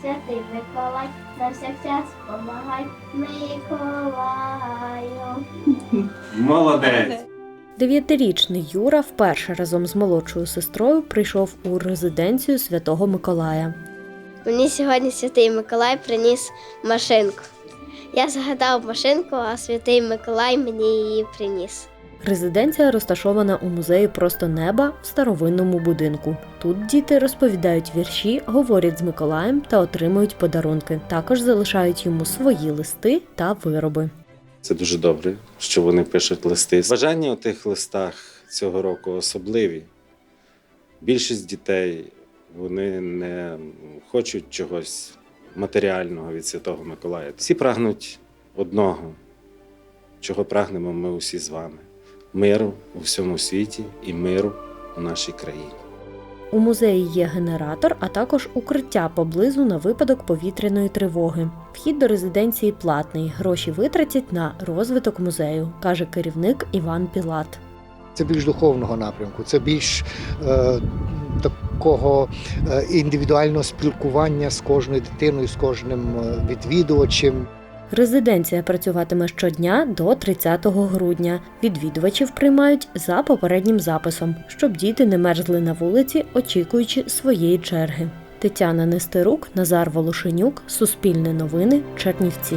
святий Миколай, на всяк час помагай Миколаю. Молодець! Дев'ятирічний Юра вперше разом з молодшою сестрою прийшов у резиденцію Святого Миколая. Мені сьогодні святий Миколай приніс машинку. Я згадав машинку, а святий Миколай мені її приніс. Резиденція розташована у музеї Просто неба в старовинному будинку. Тут діти розповідають вірші, говорять з Миколаєм та отримують подарунки. Також залишають йому свої листи та вироби. Це дуже добре, що вони пишуть листи. Бажання у тих листах цього року особливі. Більшість дітей вони не хочуть чогось матеріального від Святого Миколая. Всі прагнуть одного, чого прагнемо ми усі з вами: миру у всьому світі і миру у нашій країні. У музеї є генератор, а також укриття поблизу на випадок повітряної тривоги. Вхід до резиденції платний. Гроші витратять на розвиток музею, каже керівник Іван Пілат. Це більш духовного напрямку, це більш е, такого е, індивідуального спілкування з кожною дитиною, з кожним е, відвідувачем. Резиденція працюватиме щодня до 30 грудня. Відвідувачів приймають за попереднім записом, щоб діти не мерзли на вулиці, очікуючи своєї черги. Тетяна Нестерук, Назар Волошенюк, Суспільне новини, Чернівці.